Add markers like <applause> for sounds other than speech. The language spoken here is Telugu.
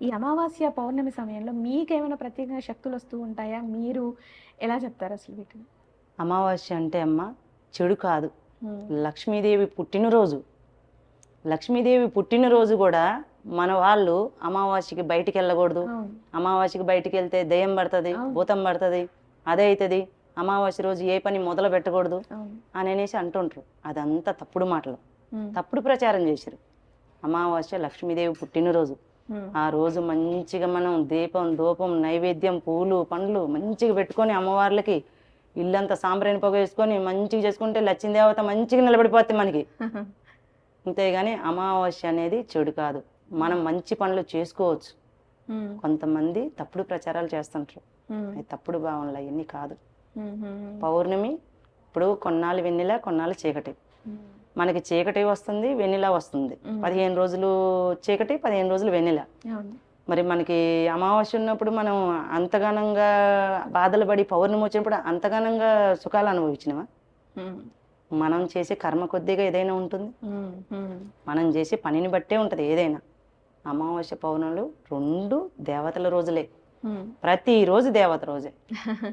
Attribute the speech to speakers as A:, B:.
A: ఈ అమావాస్య పౌర్ణమి సమయంలో మీకేమైనా ప్రత్యేకంగా శక్తులు వస్తూ ఉంటాయా? మీరు ఎలా చెప్తారు అసలు వీటిని?
B: అమావాస్య అంటే అమ్మ చెడు కాదు. లక్ష్మీదేవి పుట్టినరోజు. లక్ష్మీదేవి పుట్టినరోజు కూడా మన వాళ్ళు అమావాస్యకి బయటికి వెళ్ళకూడదు. అమావాస్యకి బయటికి వెళ్తే దయ్యం పడుతుంది. భూతం పడుతుంది అదే అవుతుంది అమావాస్య రోజు ఏ పని మొదలు పెట్టకూడదు అని అనేసి అంటుంటారు అదంతా తప్పుడు మాటలు. తప్పుడు ప్రచారం చేశారు అమావాస్య లక్ష్మీదేవి పుట్టినరోజు. ఆ రోజు మంచిగా మనం దీపం ధూపం నైవేద్యం పూలు పండ్లు మంచిగా పెట్టుకొని అమ్మవార్లకి ఇల్లంతా సాంబ్రాణి పొగ వేసుకొని మంచిగా చేసుకుంటే లక్ష్మీదేవత మంచిగా నిలబడిపోతుంది మనకి. <laughs> అంతేగాని అమావాస్య అనేది చెడు కాదు. మనం మంచి పనులు చేసుకోవచ్చు. కొంతమంది తప్పుడు ప్రచారాలు చేస్తుంటారు. తప్పుడు భావనలు అవన్నీ కాదు. పౌర్ణమి ఇప్పుడు కొన్నాళ్ళు వెన్నెల కొన్నాళ్ళు చీకటి. మనకి చీకటి వస్తుంది వెన్నెల వస్తుంది. పదిహేను రోజులు చీకటి పదిహేను రోజులు వెన్నెల.
A: అవును.
B: మరి మనకి అమావాస్య ఉన్నప్పుడు మనం అంతగానంగా బాధలు పడి పౌర్ణమి వచ్చినప్పుడు అంతగానంగా సుఖాలు అనుభవించినవా? మనం చేసే కర్మ కొద్దిగా ఏదైనా ఉంటుంది. మనం చేసే పనిని బట్టే ఉంటుంది ఏదైనా. అమావాస్య పౌర్ణములు రెండు దేవతల రోజులే. ప్రతిరోజు దేవత రోజే. <laughs>